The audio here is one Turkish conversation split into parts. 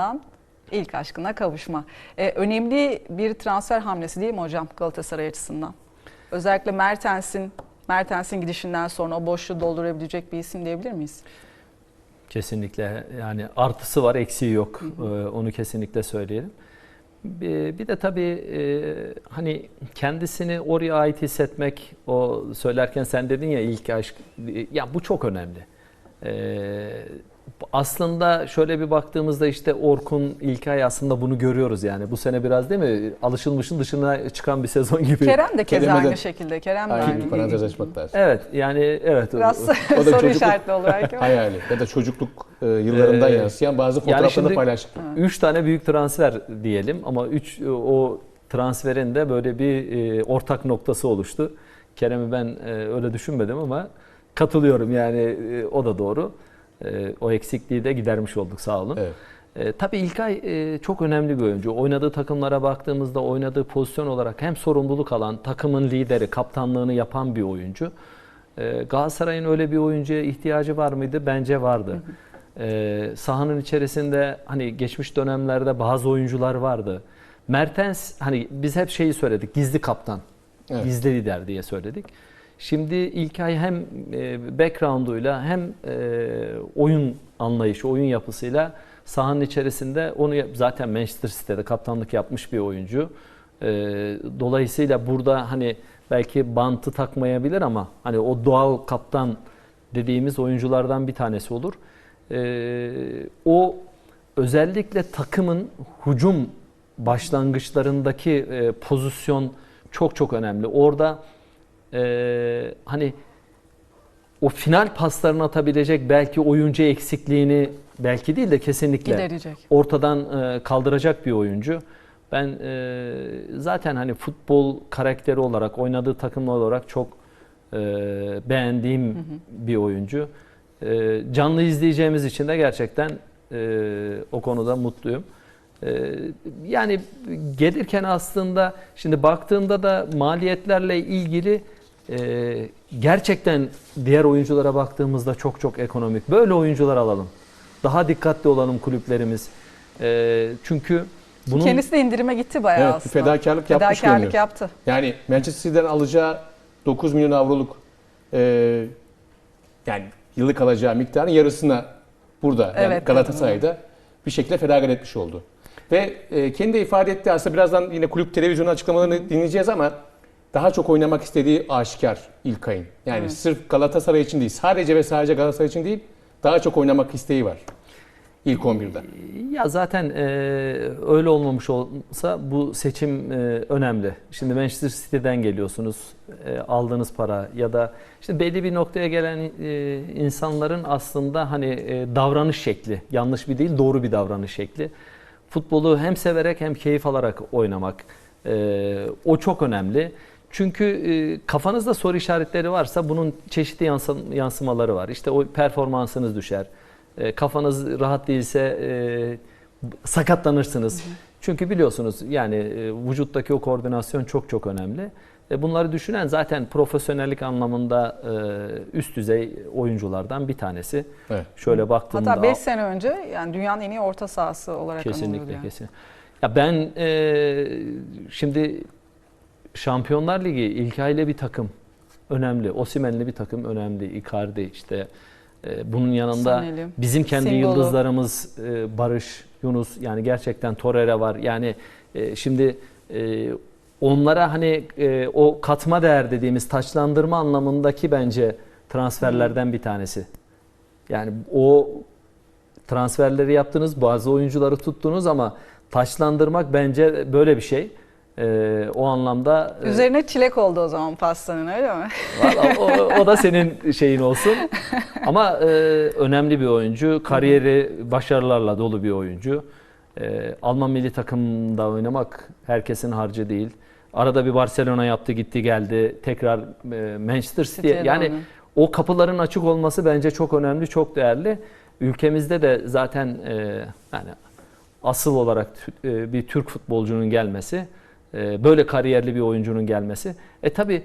ardından ilk aşkına kavuşma. Ee, önemli bir transfer hamlesi değil mi hocam Galatasaray açısından? Özellikle Mertens'in Mertens'in gidişinden sonra o boşluğu doldurabilecek bir isim diyebilir miyiz? Kesinlikle yani artısı var eksiği yok Ee, onu kesinlikle söyleyelim. Bir bir de tabii e, hani kendisini oraya ait hissetmek o söylerken sen dedin ya ilk aşk ya bu çok önemli. Aslında şöyle bir baktığımızda işte Orkun İlkay aslında bunu görüyoruz yani. Bu sene biraz değil mi? Alışılmışın dışına çıkan bir sezon gibi. Kerem de keza Kerem'e de- aynı şekilde. Kerem de Aynı aynı. parantez açmak lazım. Evet yani evet. Biraz O da soru çocukluk- işaretli olur belki ama. Hayali ya da çocukluk e, yıllarından Ee, yansıyan bazı fotoğraflarını şimdi- paylaştık. Üç tane büyük transfer diyelim ama üç o transferin de böyle bir e, ortak noktası oluştu. Kerem'i ben e, öyle düşünmedim ama katılıyorum yani e, o da doğru. E, o eksikliği de gidermiş olduk sağ olun. Evet. E, tabii İlkay e, çok önemli bir oyuncu. Oynadığı takımlara baktığımızda oynadığı pozisyon olarak hem sorumluluk alan, takımın lideri, kaptanlığını yapan bir oyuncu. E, Galatasaray'ın öyle bir oyuncuya ihtiyacı var mıydı? Bence vardı. E, sahanın içerisinde hani geçmiş dönemlerde bazı oyuncular vardı. Mertens hani biz hep şeyi söyledik. Gizli kaptan. Evet. Gizli lider diye söyledik. Şimdi İlkay hem e, background'uyla hem e, oyun anlayışı, oyun yapısıyla sahanın içerisinde onu zaten Manchester City'de kaptanlık yapmış bir oyuncu. E, dolayısıyla burada hani belki bantı takmayabilir ama hani o doğal kaptan dediğimiz oyunculardan bir tanesi olur. O özellikle takımın hücum başlangıçlarındaki pozisyon çok çok önemli. Orada e, hani o final paslarını atabilecek belki oyuncu eksikliğini belki değil de kesinlikle Giderecek. ortadan e, kaldıracak bir oyuncu. Ben e, zaten hani futbol karakteri olarak oynadığı takım olarak çok e, beğendiğim bir oyuncu. E, canlı izleyeceğimiz için de gerçekten e, o konuda mutluyum. E, yani gelirken aslında şimdi baktığımda da maliyetlerle ilgili e, gerçekten diğer oyunculara baktığımızda çok çok ekonomik. Böyle oyuncular alalım. Daha dikkatli olalım kulüplerimiz. E, çünkü bunun Kendisi de indirime gitti bayağı Evet, aslında. fedakarlık yapmış Fedakarlık yaptı. Yani Manchester City'den alacağı 9 milyon avroluk e, yani yıllık alacağı miktarın yarısına burada yani Evet, Galatasaray'da bir şekilde feragat etmiş oldu. Ve e, kendi de ifade etti aslında birazdan yine kulüp televizyonu açıklamalarını dinleyeceğiz ama daha çok oynamak istediği aşikar İlkay'ın. Yani sırf Galatasaray için değil sadece ve sadece Galatasaray için değil daha çok oynamak isteği var ilk 11'de. Ya zaten e, öyle olmamış olsa bu seçim e, önemli. Şimdi Manchester City'den geliyorsunuz. E, aldığınız para ya da işte belli bir noktaya gelen e, insanların aslında hani e, davranış şekli yanlış bir değil doğru bir davranış şekli. Futbolu hem severek hem keyif alarak oynamak e, o çok önemli. Çünkü e, kafanızda soru işaretleri varsa bunun çeşitli yansım- yansımaları var. İşte o performansınız düşer. E, kafanız rahat değilse e, sakatlanırsınız. Çünkü biliyorsunuz yani e, vücuttaki o koordinasyon çok çok önemli. E, bunları düşünen zaten profesyonellik anlamında e, üst düzey oyunculardan bir tanesi. Evet. Şöyle baktığımda Hatta 5 sene önce yani dünyanın en iyi orta sahası olarak Kesinlikle kesin. Ya ben e, şimdi Şampiyonlar Ligi İlkay'la bir takım önemli. Osimen'li bir takım önemli. Icardi işte e, bunun yanında Saneli, bizim kendi Simbolo. yıldızlarımız e, Barış, Yunus yani gerçekten Torreira var. Yani e, şimdi e, onlara hani e, o katma değer dediğimiz taçlandırma anlamındaki bence transferlerden bir tanesi. Yani o transferleri yaptınız, bazı oyuncuları tuttunuz ama taçlandırmak bence böyle bir şey. Ee, o anlamda e, Üzerine çilek oldu o zaman pastanın öyle mi? valla o, o da senin şeyin olsun. Ama e, önemli bir oyuncu, kariyeri başarılarla dolu bir oyuncu. E, Alman milli takımda oynamak herkesin harcı değil. Arada bir Barcelona yaptı, gitti geldi. Tekrar e, Manchester City. City'ye Yani o kapıların açık olması bence çok önemli, çok değerli. Ülkemizde de zaten e, yani asıl olarak e, bir Türk futbolcunun gelmesi, e, böyle kariyerli bir oyuncunun gelmesi. E tabi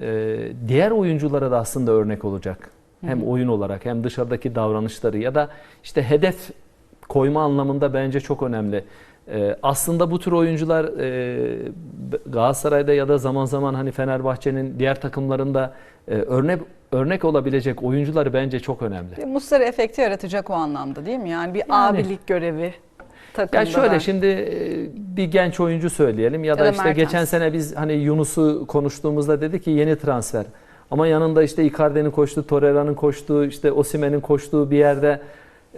e, diğer oyunculara da aslında örnek olacak. Hem oyun olarak hem dışarıdaki davranışları ya da işte hedef koyma anlamında bence çok önemli. E, aslında bu tür oyuncular e, Galatasaray'da ya da zaman zaman hani Fenerbahçe'nin diğer takımlarında e, örnek örnek olabilecek oyuncuları bence çok önemli. Bir Muslera efekti yaratacak o anlamda değil mi? Yani bir Yani. abilik görevi takımda. Ya şöyle şimdi e, bir genç oyuncu söyleyelim ya da, da işte Mertens. geçen sene biz hani Yunus'u konuştuğumuzda dedi ki yeni transfer. Ama yanında işte Icardi'nin koştuğu, Torreira'nın koştuğu, işte Osimhen'in koştuğu bir yerde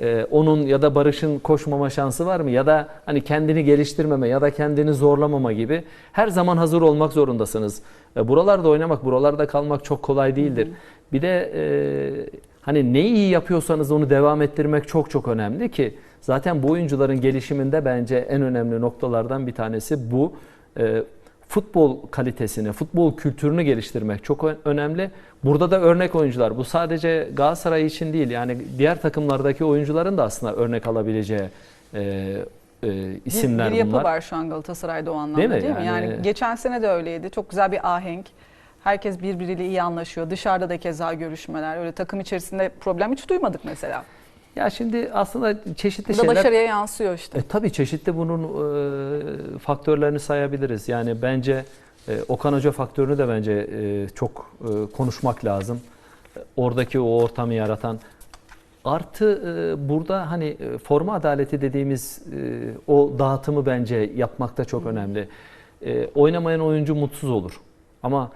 e, onun ya da Barış'ın koşmama şansı var mı? Ya da hani kendini geliştirmeme ya da kendini zorlamama gibi her zaman hazır olmak zorundasınız. E, buralarda oynamak, buralarda kalmak çok kolay değildir. Bir de e, hani neyi iyi yapıyorsanız onu devam ettirmek çok çok önemli ki zaten bu oyuncuların gelişiminde bence en önemli noktalardan bir tanesi bu. E, futbol kalitesini, futbol kültürünü geliştirmek çok önemli. Burada da örnek oyuncular. Bu sadece Galatasaray için değil yani diğer takımlardaki oyuncuların da aslında örnek alabileceği e, e, isimler bir, bir yapı bunlar. var şu an Galatasaray'da o anlamda Değil değil mi? mi? Yani, Yani- geçen sene de öyleydi. Çok güzel bir ahenk. Herkes birbiriyle iyi anlaşıyor. Dışarıda da keza görüşmeler. Öyle takım içerisinde problem hiç duymadık mesela. Ya şimdi aslında çeşitli Bu da şeyler başarıya yansıyor işte. E, tabii çeşitli bunun e, faktörlerini sayabiliriz. Yani bence e, Okan Hoca faktörünü de bence e, çok e, konuşmak lazım. Oradaki o ortamı yaratan. Artı e, burada hani e, forma adaleti dediğimiz e, o dağıtımı bence yapmakta çok önemli. E, oynamayan oyuncu mutsuz olur. Ama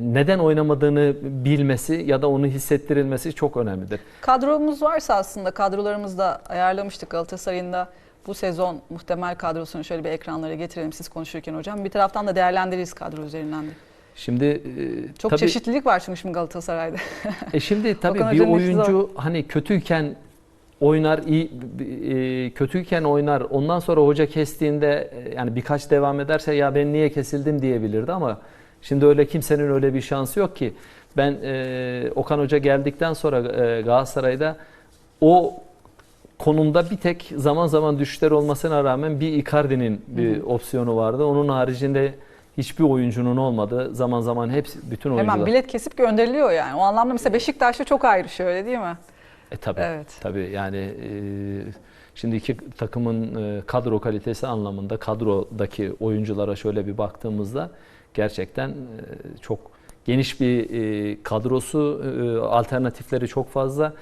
neden oynamadığını bilmesi ya da onu hissettirilmesi çok önemlidir. Kadromuz varsa aslında kadrolarımızda ayarlamıştık Galatasaray'ın da bu sezon muhtemel kadrosunu şöyle bir ekranlara getirelim siz konuşurken hocam. Bir taraftan da değerlendiririz kadro üzerinden de. Şimdi e, Çok tabii- çeşitlilik var çünkü şimdi Galatasaray'da. E şimdi tabii bir oyuncu hani kötüyken oynar, iyi e, kötüyken oynar. Ondan sonra hoca kestiğinde e, yani birkaç devam ederse ya ben niye kesildim diyebilirdi ama şimdi öyle kimsenin öyle bir şansı yok ki. Ben e, Okan Hoca geldikten sonra e, Galatasaray'da o konumda bir tek zaman zaman düşüşler olmasına rağmen bir Icardi'nin bir opsiyonu vardı. Onun haricinde hiçbir oyuncunun olmadı. Zaman zaman hepsi bütün oyuncular. Hemen bilet kesip gönderiliyor yani. O anlamda mesela Beşiktaş'ta çok ayrışıyor öyle değil mi? E tabii. Evet. Tabii yani e, şimdi iki takımın e, kadro kalitesi anlamında kadrodaki oyunculara şöyle bir baktığımızda gerçekten e, çok geniş bir e, kadrosu, e, alternatifleri çok fazla.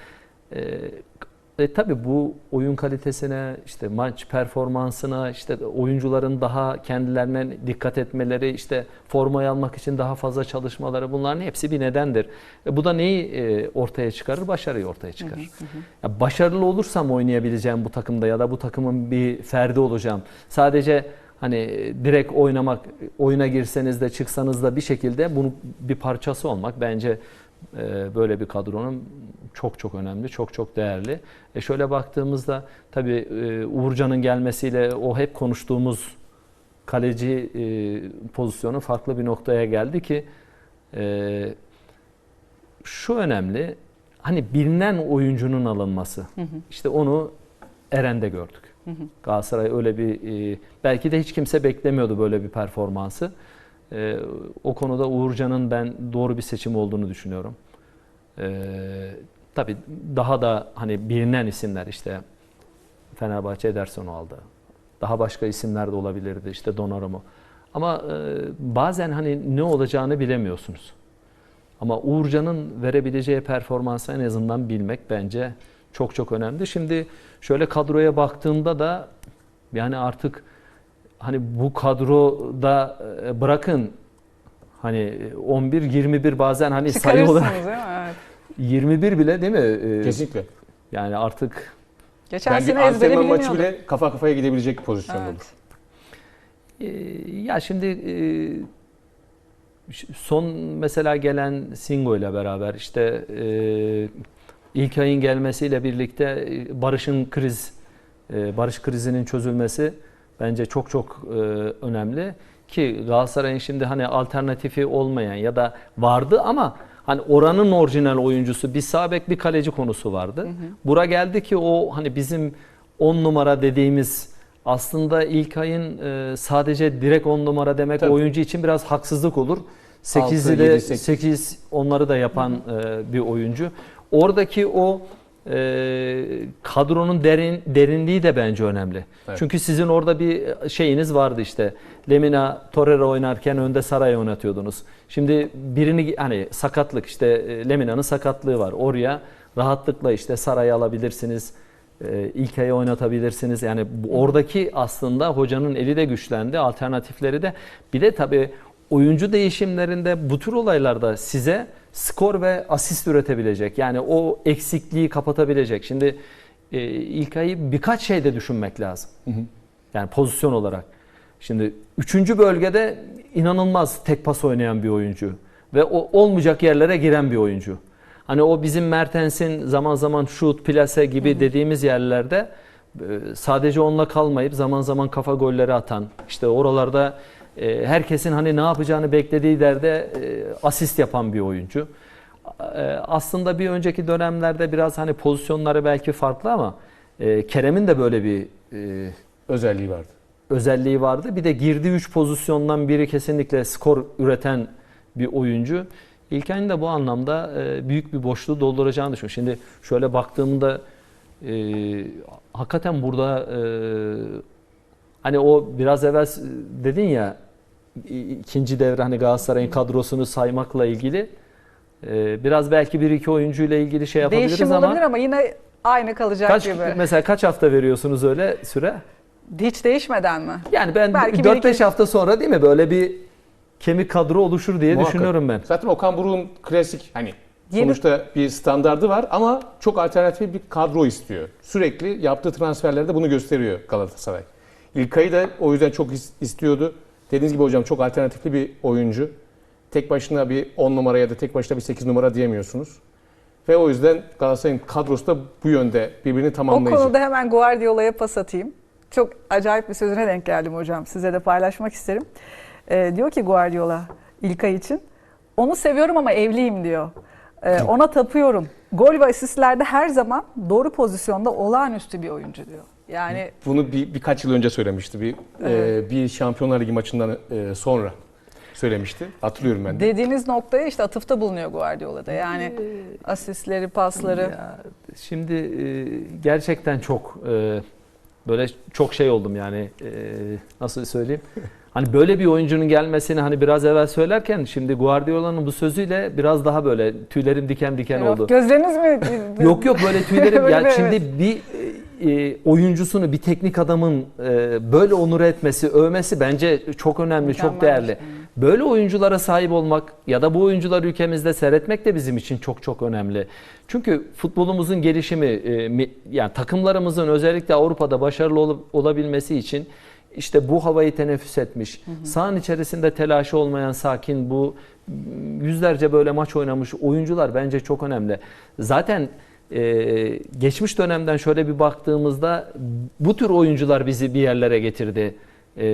E, tabii bu oyun kalitesine, işte maç performansına, işte oyuncuların daha kendilerine dikkat etmeleri, işte formayı almak için daha fazla çalışmaları bunların hepsi bir nedendir. E, bu da neyi e, ortaya çıkarır? Başarıyı ortaya çıkarır. Ya başarılı olursam oynayabileceğim bu takımda ya da bu takımın bir ferdi olacağım. Sadece hani direkt oynamak, oyuna girseniz de çıksanız da bir şekilde bunun bir parçası olmak bence e, böyle bir kadronun çok çok önemli, çok çok değerli. E şöyle baktığımızda tabii e, Uğurcan'ın gelmesiyle o hep konuştuğumuz kaleci e, pozisyonu farklı bir noktaya geldi ki şu önemli. Hani bilinen oyuncunun alınması. İşte onu Eren'de gördük. Galatasaray öyle bir e, belki de hiç kimse beklemiyordu böyle bir performansı. E, o konuda Uğurcan'ın ben doğru bir seçim olduğunu düşünüyorum. E, tabii daha da hani bilinen isimler işte Fenerbahçe Ederson'u aldı. Daha başka isimler de olabilirdi işte Donnarumma. Ama e, bazen hani ne olacağını bilemiyorsunuz. Ama Uğurcan'ın verebileceği performansı en azından bilmek bence çok çok önemli. Şimdi şöyle kadroya baktığımda da yani artık hani bu kadroda e, bırakın hani 11 21 bazen hani sayı olarak değil mi? Evet. 21 bile değil mi? E, Kesinlikle. Yani artık Geçen Yani bir sene ezbere antrenman biliniyordu. maçı bile kafa kafaya gidebilecek pozisyonda Evet. olur. Ee, Ya şimdi e, son mesela gelen Singo ile beraber işte e, ilk ayın gelmesiyle birlikte e, Barış'ın kriz e, Barış krizinin çözülmesi bence çok çok e, önemli ki Galatasaray'ın şimdi hani alternatifi olmayan ya da vardı ama hani oranın orijinal oyuncusu bir sağ bek bir kaleci konusu vardı. Bura geldi ki o hani bizim 10 numara dediğimiz aslında ilk ayın sadece direkt 10 numara demek Tabii. oyuncu için biraz haksızlık olur. 8'i Altı, de yedi, sekiz. 8 onları da yapan e, bir oyuncu. Oradaki o e, kadronun derin derinliği de bence önemli. Evet. Çünkü sizin orada bir şeyiniz vardı işte. Lemina Torreira oynarken önde Saray oynatıyordunuz. Şimdi birini hani sakatlık işte e, Lemina'nın sakatlığı var. Oraya rahatlıkla işte Saray'ı alabilirsiniz. E, İlkay'ı oynatabilirsiniz. Yani oradaki aslında hocanın eli de güçlendi. Alternatifleri de. Bir de tabii oyuncu değişimlerinde bu tür olaylarda size skor ve asist üretebilecek. Yani o eksikliği kapatabilecek. Şimdi e, İlkay'ı birkaç şeyde düşünmek lazım. Yani pozisyon olarak. Şimdi üçüncü bölgede inanılmaz tek pas oynayan bir oyuncu. Ve o olmayacak yerlere giren bir oyuncu. Hani o bizim Mertens'in zaman zaman şut, plase gibi dediğimiz yerlerde e, sadece onunla kalmayıp zaman zaman kafa golleri atan, işte oralarda e, herkesin hani ne yapacağını beklediği derde e, asist yapan bir oyuncu. E, Aslında bir önceki dönemlerde biraz hani pozisyonları belki farklı ama e, Kerem'in de böyle bir e, Özelliği vardı. özelliği vardı. Bir de girdiği 3 pozisyondan biri kesinlikle skor üreten bir oyuncu. İlkay'ın da bu anlamda e, büyük bir boşluğu dolduracağını düşünüyorum. Şimdi şöyle baktığımda e, hakikaten burada e, hani o biraz evvel dedin ya ikinci devre hani Galatasaray'ın kadrosunu saymakla ilgili biraz belki bir iki oyuncu ile ilgili şey yapabiliriz Değişim ama olabilir ama yine aynı kalacak kaç gibi. mesela kaç hafta veriyorsunuz öyle süre? Hiç değişmeden mi? Yani ben Belki bir 4-5 iki- hafta sonra değil mi böyle bir kemik kadro oluşur diye Muhakkak. düşünüyorum ben. Zaten Okan Buruk'un klasik hani Yeni- sonuçta bir standardı var ama çok alternatif bir kadro istiyor. Sürekli yaptığı transferlerde bunu gösteriyor Galatasaray. İlkay'ı da o yüzden çok is- istiyordu. Dediğiniz gibi hocam çok alternatifli bir oyuncu. Tek başına bir 10 numara ya da tek başına bir 8 numara diyemiyorsunuz. Ve o yüzden Galatasaray'ın kadrosu da bu yönde birbirini O tamamlayıcı. konuda hemen Guardiola'ya pas atayım. Çok acayip bir sözüne denk geldim hocam. Size de paylaşmak isterim. Ee, diyor ki Guardiola İlkay için. Onu seviyorum ama evliyim diyor. Ee, ona tapıyorum. Gol ve asistlerde her zaman doğru pozisyonda olağanüstü bir oyuncu diyor. Yani Bunu bir, birkaç yıl önce söylemişti. Bir, Evet. e, bir Şampiyonlar Ligi maçından e, sonra söylemişti. Hatırlıyorum ben de. dediğiniz noktaya işte atıfta bulunuyor Guardiola'da. Yani asistleri, pasları. Ya, şimdi e, gerçekten çok e, böyle çok şey oldum yani e, nasıl söyleyeyim? Hani böyle bir oyuncunun gelmesini hani biraz evvel söylerken şimdi Guardiola'nın bu sözüyle biraz daha böyle tüylerim diken diken oldu. Gözleriniz mi? Yok yok böyle tüylerim ya şimdi bir e, oyuncusunu bir teknik adamın e, böyle onur etmesi, övmesi bence çok önemli, çok Mükemmel. değerli. Böyle oyunculara sahip olmak ya da bu oyuncuları ülkemizde seyretmek de bizim için çok çok önemli. Çünkü futbolumuzun gelişimi e, yani takımlarımızın özellikle Avrupa'da başarılı olup olabilmesi için işte bu havayı teneffüs etmiş, sahanın içerisinde telaşı olmayan sakin bu yüzlerce böyle maç oynamış oyuncular bence çok önemli. Zaten e, geçmiş dönemden şöyle bir baktığımızda bu tür oyuncular bizi bir yerlere getirdi. E,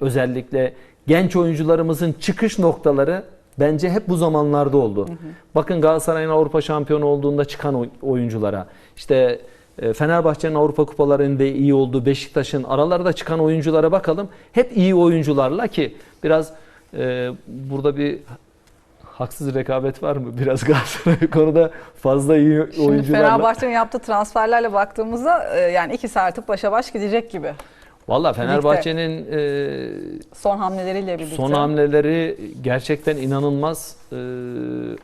özellikle genç oyuncularımızın çıkış noktaları bence hep bu zamanlarda oldu. Bakın Galatasaray'ın Avrupa şampiyonu olduğunda çıkan oy- oyunculara, işte e, Fenerbahçe'nin Avrupa kupalarında iyi olduğu, Beşiktaş'ın aralarda çıkan oyunculara bakalım. Hep iyi oyuncularla ki biraz e, burada bir haksız rekabet var mı? Biraz Galatasaray konuda fazla iyi Şimdi oyuncularla. Fenerbahçe'nin yaptığı transferlerle baktığımızda e, yani ikisi artık başa baş gidecek gibi. Valla Fenerbahçe'nin e, Son hamleleriyle birlikte. son hamleleri gerçekten inanılmaz. E,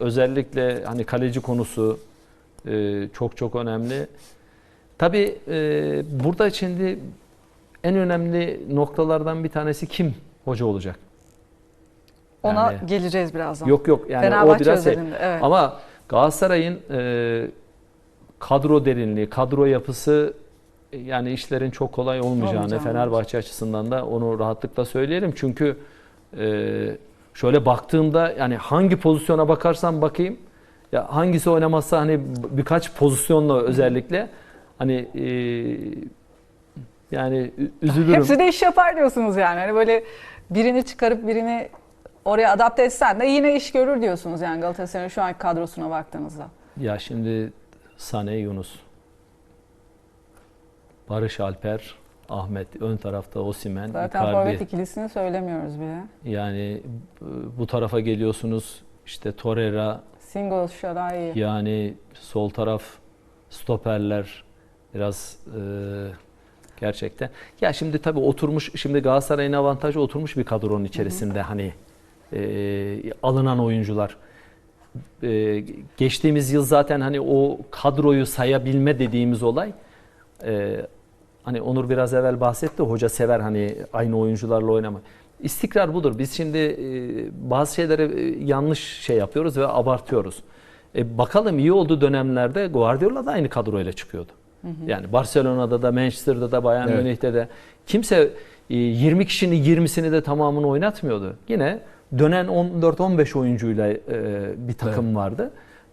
özellikle hani kaleci konusu e, çok çok önemli. Tabii e, burada şimdi en önemli noktalardan bir tanesi kim hoca olacak? Ona Yani- geleceğiz birazdan. Yok yok yani o Fenerbahçe biraz şey. Evet. Ama Galatasaray'ın e, kadro derinliği, kadro yapısı e, yani işlerin çok kolay olmayacağını Olmayacağını. Fenerbahçe açısından da onu rahatlıkla söyleyelim. Çünkü e, şöyle baktığımda yani hangi pozisyona bakarsam bakayım ya hangisi oynamazsa hani birkaç pozisyonla özellikle hani e, yani üzülürüm. Hepsi de iş yapar diyorsunuz yani. Hani böyle birini çıkarıp birini oraya adapte etsen de yine iş görür diyorsunuz yani Galatasaray'ın şu anki kadrosuna baktığınızda. Ya şimdi Sane Yunus, Barış Alper, Ahmet, ön tarafta Osimen, Zaten Icardi. forvet ikilisini söylemiyoruz bile. Yani e, bu tarafa geliyorsunuz işte Torreira Single Şaray. yani sol taraf stoperler biraz e, gerçekten. Ya şimdi tabii oturmuş şimdi Galatasaray'ın avantajı oturmuş bir kadronun içerisinde hani e, alınan oyuncular. E, geçtiğimiz yıl zaten hani o kadroyu sayabilme dediğimiz olay e, hani Onur biraz evvel bahsetti hoca sever hani aynı oyuncularla oynamak. İstikrar budur. Biz şimdi e, bazı şeyleri e, yanlış şey yapıyoruz ve abartıyoruz. E, bakalım iyi olduğu dönemlerde Guardiola da aynı kadroyla çıkıyordu. Yani Barcelona'da da Manchester'da da Bayern Evet. Münih'te de kimse e, 20 kişinin 20'sini de tamamını oynatmıyordu. Yine dönen 14-15 oyuncuyla e, bir takım vardı.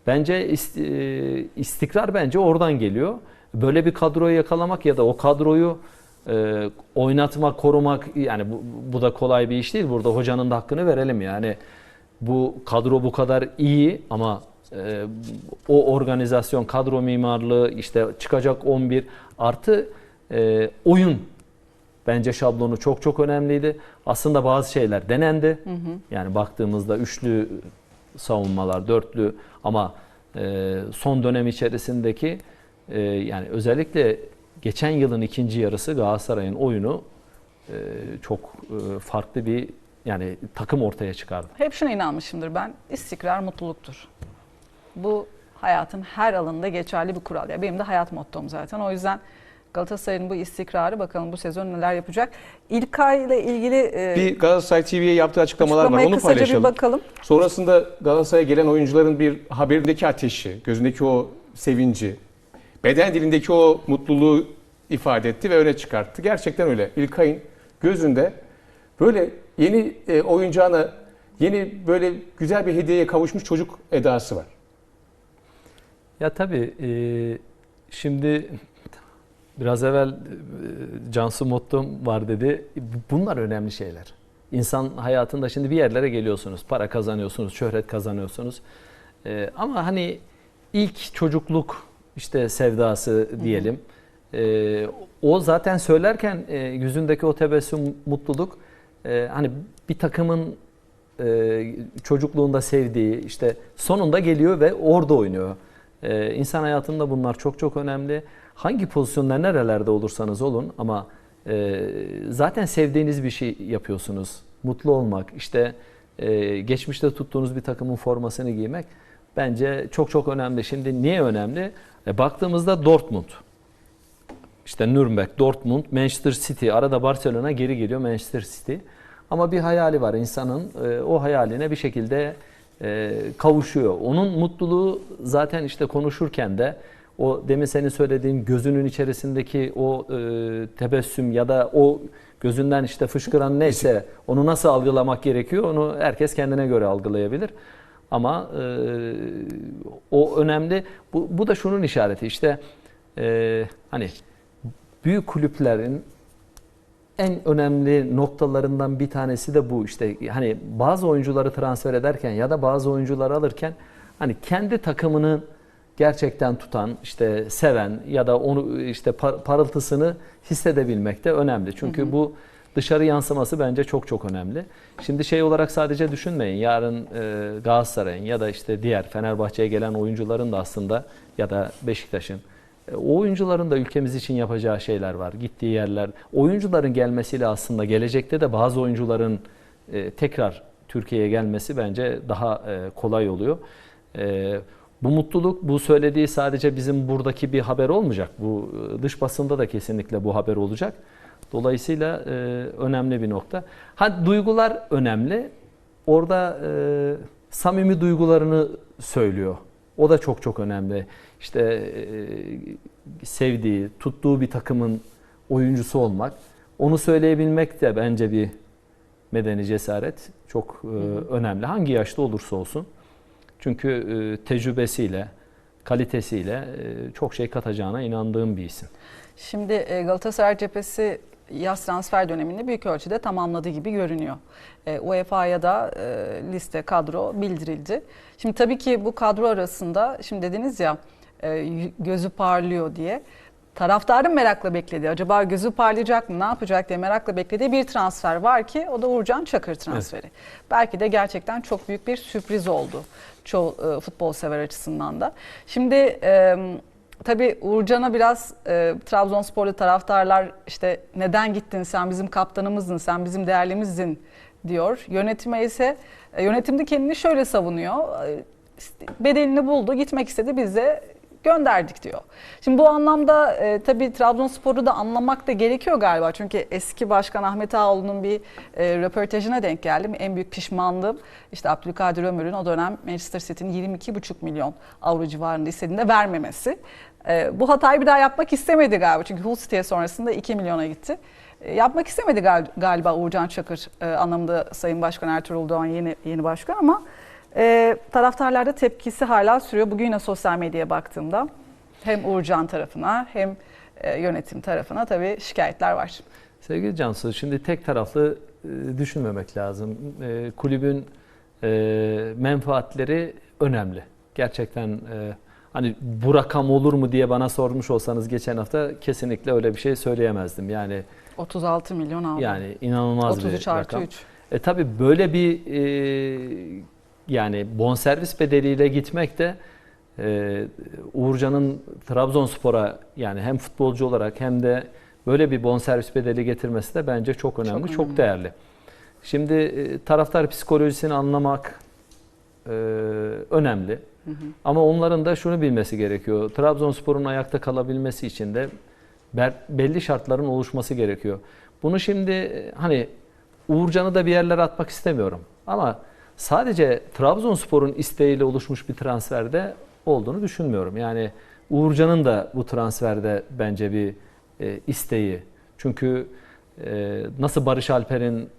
Bence ist- e, istikrar bence oradan geliyor. Böyle bir kadroyu yakalamak ya da o kadroyu e, oynatmak, korumak yani bu, bu da kolay bir iş değil. Burada hocanın da hakkını verelim yani. Bu kadro bu kadar iyi ama e, o organizasyon, kadro mimarlığı, işte çıkacak 11 artı e, oyun bence şablonu çok çok önemliydi. Aslında bazı şeyler denendi. Yani baktığımızda üçlü savunmalar, dörtlü ama e, son dönem içerisindeki e, yani özellikle geçen yılın ikinci yarısı Galatasaray'ın oyunu e, çok e, farklı bir yani takım ortaya çıkardı. Hep şuna inanmışımdır ben. İstikrar mutluluktur. Bu hayatın her alanında geçerli bir kural. Ya benim de hayat mottom zaten. O yüzden Galatasaray'ın bu istikrarı bakalım bu sezon neler yapacak. İlkay ile ilgili e, Bir Galatasaray TV'ye yaptığı açıklamalar var. Onu kısaca bir paylaşalım. bakalım. Sonrasında Galatasaray'a gelen oyuncuların bir haberindeki ateşi, gözündeki o sevinci, beden dilindeki o mutluluğu ifade etti ve öne çıkarttı. Gerçekten öyle. İlkay'ın gözünde böyle yeni e, oyuncağına, yeni böyle güzel bir hediyeye kavuşmuş çocuk edası var. Ya tabii e, şimdi biraz evvel e, Cansu Mottom var dedi. Bunlar önemli şeyler. İnsan hayatında şimdi bir yerlere geliyorsunuz, para kazanıyorsunuz, şöhret kazanıyorsunuz. E, ama hani ilk çocukluk işte sevdası diyelim. E, o zaten söylerken e, yüzündeki o tebessüm, mutluluk e, hani bir takımın e, çocukluğunda sevdiği işte sonunda geliyor ve orada oynuyor. Ee, insan hayatında bunlar çok çok önemli. Hangi pozisyonda nerelerde olursanız olun ama e, zaten sevdiğiniz bir şey yapıyorsunuz. Mutlu olmak, işte e, geçmişte tuttuğunuz bir takımın formasını giymek bence çok çok önemli. Şimdi niye önemli? E, baktığımızda Dortmund, işte Nürnberg, Dortmund, Manchester City, arada Barcelona geri geliyor Manchester City. Ama bir hayali var insanın. e, o hayaline bir şekilde e, kavuşuyor. Onun mutluluğu zaten işte konuşurken de o demin senin söylediğin gözünün içerisindeki o e, tebessüm ya da o gözünden işte fışkıran neyse onu nasıl algılamak gerekiyor onu herkes kendine göre algılayabilir. Ama e, o önemli. Bu, bu da şunun işareti işte e, hani büyük kulüplerin en önemli noktalarından bir tanesi de bu işte hani bazı oyuncuları transfer ederken ya da bazı oyuncuları alırken hani kendi takımını gerçekten tutan işte seven ya da onu işte par- parıltısını hissedebilmek de önemli. Çünkü bu dışarı yansıması bence çok çok önemli. Şimdi şey olarak sadece düşünmeyin. Yarın e, Galatasaray'ın ya da işte diğer Fenerbahçe'ye gelen oyuncuların da aslında ya da Beşiktaş'ın e, o oyuncuların da ülkemiz için yapacağı şeyler var. Gittiği yerler. Oyuncuların gelmesiyle aslında gelecekte de bazı oyuncuların e, tekrar Türkiye'ye gelmesi bence daha e, kolay oluyor. E, bu mutluluk, bu söylediği sadece bizim buradaki bir haber olmayacak. Bu e, dış basında da kesinlikle bu haber olacak. Dolayısıyla e, önemli bir nokta. Ha duygular önemli. Orada e, samimi duygularını söylüyor. O da çok çok önemli. İşte e, sevdiği, tuttuğu bir takımın oyuncusu olmak. Onu söyleyebilmek de bence bir medeni cesaret. Çok e, önemli. Hangi yaşta olursa olsun. Çünkü e, tecrübesiyle, kalitesiyle e, çok şey katacağına inandığım bir isim. Şimdi e, Galatasaray cephesi yaz transfer dönemini büyük ölçüde tamamladı gibi görünüyor. E, UEFA'ya da e, liste kadro bildirildi. Şimdi tabii ki bu kadro arasında şimdi dediniz ya e, gözü parlıyor diye. Taraftarın merakla beklediği, acaba gözü parlayacak mı, ne yapacak diye merakla beklediği bir transfer var ki o da Uğurcan Çakır transferi. Belki de gerçekten çok büyük bir sürpriz oldu çoğu e, futbol sever açısından da. Şimdi e, tabii Uğurcan'a biraz e, Trabzonsporlu taraftarlar işte neden gittin sen bizim kaptanımızdın, sen bizim değerlimizdin diyor. Yönetime ise e, yönetimde kendini şöyle savunuyor. E, bedelini buldu, gitmek istedi biz de gönderdik diyor. Şimdi bu anlamda e, tabii Trabzonspor'u da anlamak da gerekiyor galiba. Çünkü eski başkan Ahmet Ağaoğlu'nun bir e, röportajına denk geldim. En büyük pişmanlığım işte Abdülkadir Ömür'ün o dönem Manchester City'nin 22,5 milyon avro civarında istediğinde vermemesi. E, bu hatayı bir daha yapmak istemedi galiba. Çünkü Hull City'ye sonrasında 2 milyona gitti. E, yapmak istemedi gal- galiba Uğurcan Çakır e, anlamında Sayın Başkan Ertuğrul Doğan yeni yeni başkan ama e, taraftarlarda tepkisi hala sürüyor. Bugün yine sosyal medyaya baktığımda hem Uğurcan tarafına hem e, yönetim tarafına tabii şikayetler var. Sevgili Cansu, şimdi tek taraflı e, düşünmemek lazım. E, Kulübün e, menfaatleri önemli. Gerçekten e, hani bu rakam olur mu diye bana sormuş olsanız geçen hafta kesinlikle öyle bir şey söyleyemezdim. Yani 36 milyon avro. yani inanılmaz 33 bir artı rakam. 3. E tabi böyle bir e, yani bonservis bedeliyle gitmek de e, Uğurcan'ın Trabzonspor'a yani hem futbolcu olarak hem de böyle bir bonservis bedeli getirmesi de bence çok önemli, çok, önemli. değerli. Şimdi e, taraftar psikolojisini anlamak e, önemli. Ama onların da şunu bilmesi gerekiyor. Trabzonspor'un ayakta kalabilmesi için de belli şartların oluşması gerekiyor. Bunu şimdi e, hani Uğurcan'ı da bir yerlere atmak istemiyorum. Ama sadece Trabzonspor'un isteğiyle oluşmuş bir transferde olduğunu düşünmüyorum. Yani Uğurcan'ın da bu transferde bence bir e, isteği. Çünkü e, nasıl Barış Alper'in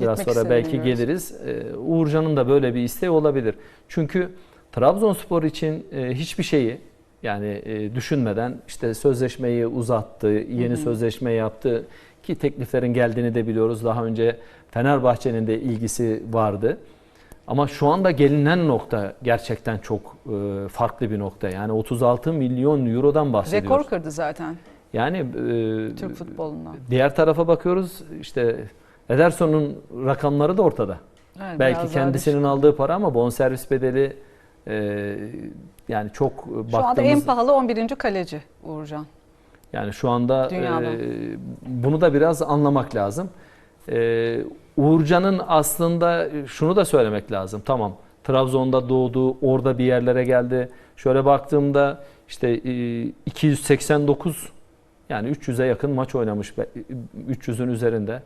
biraz Gitmek sonra belki geliriz. E, Uğurcan'ın da böyle bir isteği olabilir. Çünkü Trabzonspor için e, hiçbir şeyi yani e, düşünmeden işte sözleşmeyi uzattı, yeni sözleşme yaptı ki tekliflerin geldiğini de biliyoruz. Daha önce Fenerbahçe'nin de ilgisi vardı. Ama şu anda gelinen nokta gerçekten çok e, farklı bir nokta. Yani 36 milyon eurodan bahsediyoruz. Rekor kırdı zaten Yani e, Türk futbolundan. diğer tarafa bakıyoruz işte Ederson'un rakamları da ortada. Evet, Belki kendisinin aldığı para ama bonservis bedeli e, yani çok baktığımız Şu anda en pahalı 11. kaleci Uğurcan. yani şu anda Dünyada. e, bunu da biraz anlamak lazım. E, Uğurcan'ın aslında şunu da söylemek lazım. Tamam Trabzon'da doğdu, orada bir yerlere geldi. Şöyle baktığımda işte e, 289 yani 300'e yakın maç oynamış. be- 300'ün üzerinde.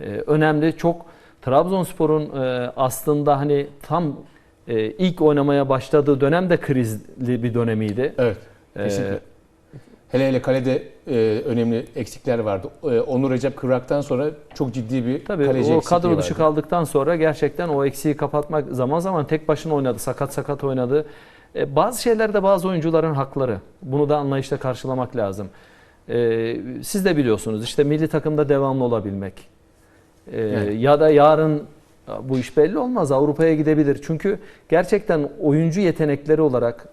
E, önemli çok Trabzonspor'un e, aslında hani tam e, ilk oynamaya başladığı dönem de krizli bir dönemiydi. Evet. E, Kesinlikle. Hele hele kalede e, önemli eksikler vardı. E, Onur Recep Kıvrak'tan sonra çok ciddi bir Tabii kaleci o eksikliği kadro dışı vardı. kaldıktan sonra gerçekten o eksiği kapatmak zaman zaman tek başına oynadı. Sakat sakat oynadı. E, bazı şeylerde bazı oyuncuların hakları. Bunu da anlayışla karşılamak lazım. E, siz de biliyorsunuz işte milli takımda devamlı olabilmek. E, Yani. Ya da yarın "Ya bu iş belli olmaz Avrupa'ya gidebilir. Çünkü gerçekten oyuncu yetenekleri olarak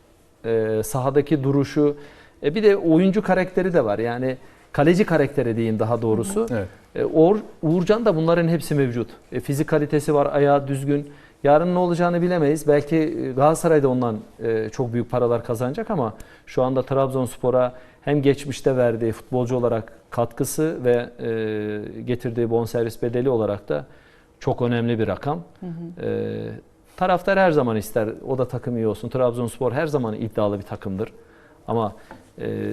e, sahadaki duruşu e, bir de oyuncu karakteri de var. Yani kaleci karakteri diyeyim daha doğrusu. Evet. E, Uğur, Uğurcan da bunların hepsi mevcut. E, fizik kalitesi var, ayağı düzgün. Yarın ne olacağını bilemeyiz. Belki e, Galatasaray'da ondan e, çok büyük paralar kazanacak ama şu anda Trabzonspor'a hem geçmişte verdiği futbolcu olarak katkısı ve e, getirdiği bonservis bedeli olarak da çok önemli bir rakam. E, taraftar her zaman ister o da takım iyi olsun. Trabzonspor her zaman iddialı bir takımdır. Ama e,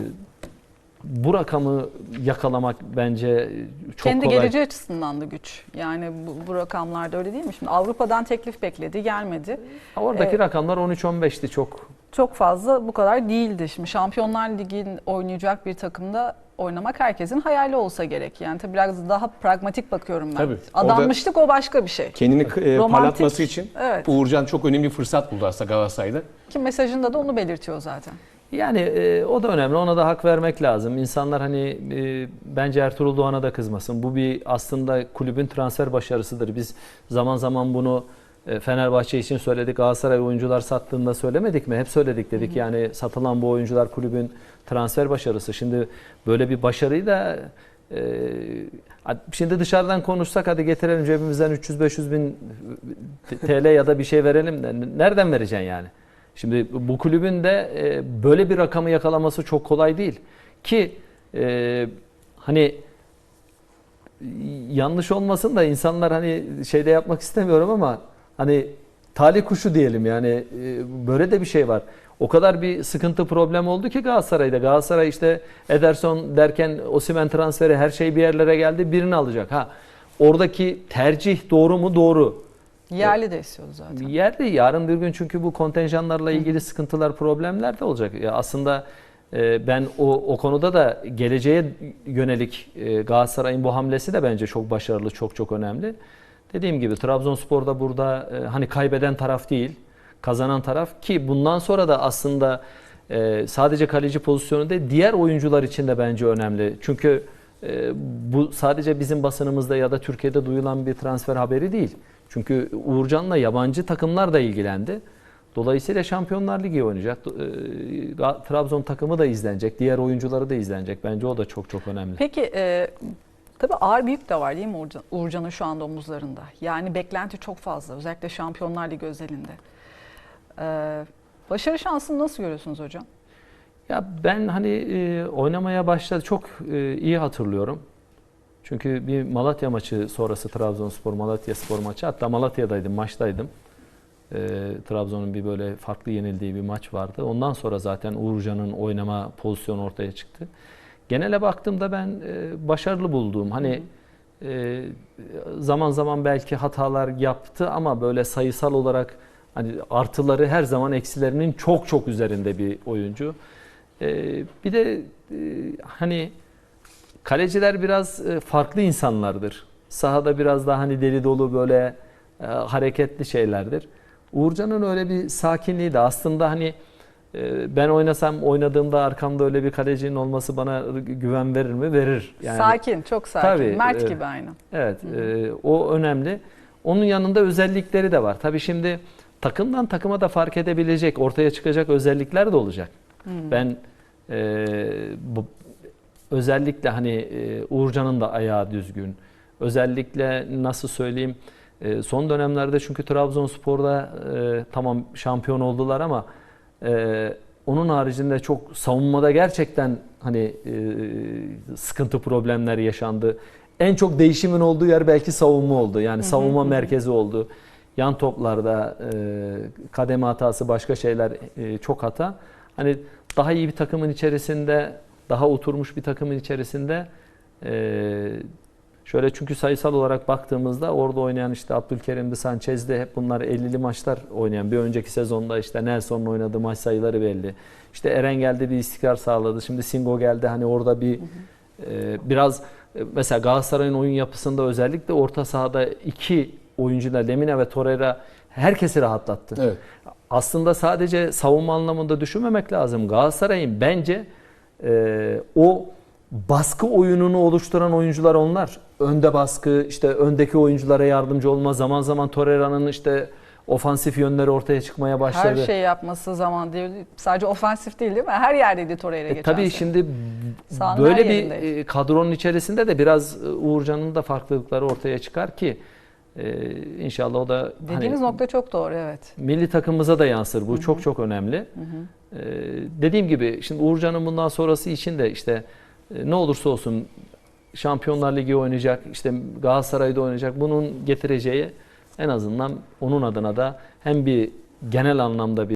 bu rakamı yakalamak bence çok Kendi kolay. geleceği açısından da güç. Yani bu, bu rakamlarda öyle değil mi? Şimdi Avrupa'dan teklif bekledi, gelmedi. Oradaki Ee, rakamlar 13-15'ti çok. Çok fazla bu kadar değildi. Şimdi Şampiyonlar Ligi'nin oynayacak bir takımda oynamak herkesin hayali olsa gerek. Yani tabii biraz daha pragmatik bakıyorum ben. Tabii. Adanmışlık o başka bir şey. Kendini e, Romantik. parlatması için Evet. Uğurcan çok önemli bir fırsat buldu aslında Galatasaray'da. Ki mesajında da onu belirtiyor zaten. Yani e, o da önemli. Ona da hak vermek lazım. İnsanlar hani e, bence Ertuğrul Doğan'a da kızmasın. Bu bir aslında kulübün transfer başarısıdır. Biz zaman zaman bunu e, Fenerbahçe için söyledik. Galatasaray oyuncular sattığında söylemedik mi? Hep söyledik dedik. Yani satılan bu oyuncular kulübün transfer başarısı. Şimdi böyle bir başarıyı da e, şimdi dışarıdan konuşsak hadi getirelim cebimizden 300-500 bin TL ya da bir şey verelim de nereden vereceksin yani? Şimdi bu kulübün de e, böyle bir rakamı yakalaması çok kolay değil. Ki e, hani yanlış olmasın da insanlar hani şeyde yapmak istemiyorum ama hani talih kuşu diyelim yani e, böyle de bir şey var. O kadar bir sıkıntı problem oldu ki Galatasaray'da. Galatasaray işte Ederson derken Osimhen transferi her şey bir yerlere geldi birini alacak. Ha oradaki tercih doğru mu? Doğru. Yerli de istiyordu zaten. Yerde yarın bir gün çünkü bu kontenjanlarla ilgili sıkıntılar, problemler de olacak. Ya aslında e, ben o, o konuda da geleceğe yönelik e, Galatasaray'ın bu hamlesi de bence çok başarılı, çok çok önemli. Dediğim gibi Trabzonspor da burada e, hani kaybeden taraf değil, kazanan taraf ki bundan sonra da aslında sadece kaleci pozisyonu değil, diğer oyuncular için de bence önemli. Çünkü bu sadece bizim basınımızda ya da Türkiye'de duyulan bir transfer haberi değil. Çünkü Uğurcan'la yabancı takımlar da ilgilendi. Dolayısıyla Şampiyonlar Ligi oynayacak. E, Trabzon takımı da izlenecek. Diğer oyuncuları da izlenecek. Bence o da çok çok önemli. Peki e, tabii ağır bir yük de var değil mi Uğurcan- Uğurcan'ın şu anda omuzlarında? Yani beklenti çok fazla özellikle Şampiyonlar Ligi özelinde. E, başarı şansını nasıl görüyorsunuz hocam? Ya ben hani e, oynamaya başladı çok e, iyi hatırlıyorum. Çünkü bir Malatya maçı sonrası Trabzonspor Malatya Spor maçı hatta Malatya'daydım maçtaydım. E, Trabzon'un bir böyle farklı yenildiği bir maç vardı. Ondan sonra zaten Uğurcan'ın oynama pozisyonu ortaya çıktı. Genele baktığımda ben e, başarılı bulduğum hani e, zaman zaman belki hatalar yaptı ama böyle sayısal olarak hani artıları her zaman eksilerinin çok çok üzerinde bir oyuncu. Ee, bir de e, hani kaleciler biraz e, farklı insanlardır. Sahada biraz daha hani deli dolu böyle e, hareketli şeylerdir. Uğurcan'ın öyle bir sakinliği de aslında hani e, ben oynasam oynadığımda arkamda öyle bir kalecinin olması bana güven verir mi? Verir. Yani sakin, çok sakin. Tabii, Mert e, gibi aynı. Evet, e, o önemli. Onun yanında özellikleri de var. Tabii şimdi takımdan takıma da fark edebilecek, ortaya çıkacak özellikler de olacak. Ben e, bu özellikle hani e, Uğurcan'ın da ayağı düzgün. Özellikle nasıl söyleyeyim? e, son dönemlerde çünkü Trabzonspor'da e, tamam şampiyon oldular ama e, onun haricinde çok savunmada gerçekten hani e, sıkıntı problemler yaşandı. En çok değişimin olduğu yer belki savunma oldu. Yani savunma merkezi oldu. Yan toplarda e, kademe hatası başka şeyler e, çok hata. Hani daha iyi bir takımın içerisinde, daha oturmuş bir takımın içerisinde e, şöyle çünkü sayısal olarak baktığımızda orada oynayan işte Abdülkerim'di, Sanchez'di hep bunlar 50'li maçlar oynayan. Bir önceki sezonda işte Nelson'un oynadığı maç sayıları belli. İşte Eren geldi bir istikrar sağladı. Şimdi Singo geldi hani orada bir e, biraz e, mesela Galatasaray'ın oyun yapısında özellikle orta sahada iki oyuncuda Lemina ve Torreira herkesi rahatlattı. Evet. Aslında sadece savunma anlamında düşünmemek lazım. Galatasaray'ın bence e, o baskı oyununu oluşturan oyuncular onlar. Önde baskı, işte öndeki oyunculara yardımcı olma, zaman zaman Torreira'nın işte ofansif yönleri ortaya çıkmaya başladı. Her şey yapması zaman değil. Sadece ofansif değil değil mi? Her yerdeydi Torreira E, geçen tabii sene. şimdi Sahanın böyle bir yerinde. e, kadronun içerisinde de biraz e, Uğurcan'ın da farklılıkları ortaya çıkar ki e, inşallah o da Dediğiniz hani nokta çok doğru evet. milli takımımıza da yansır. Bu çok çok önemli. E, dediğim gibi şimdi Uğurcan'ın bundan sonrası için de işte e, ne olursa olsun Şampiyonlar Ligi oynayacak, işte Galatasaray'da oynayacak. Bunun getireceği en azından onun adına da hem bir genel anlamda bir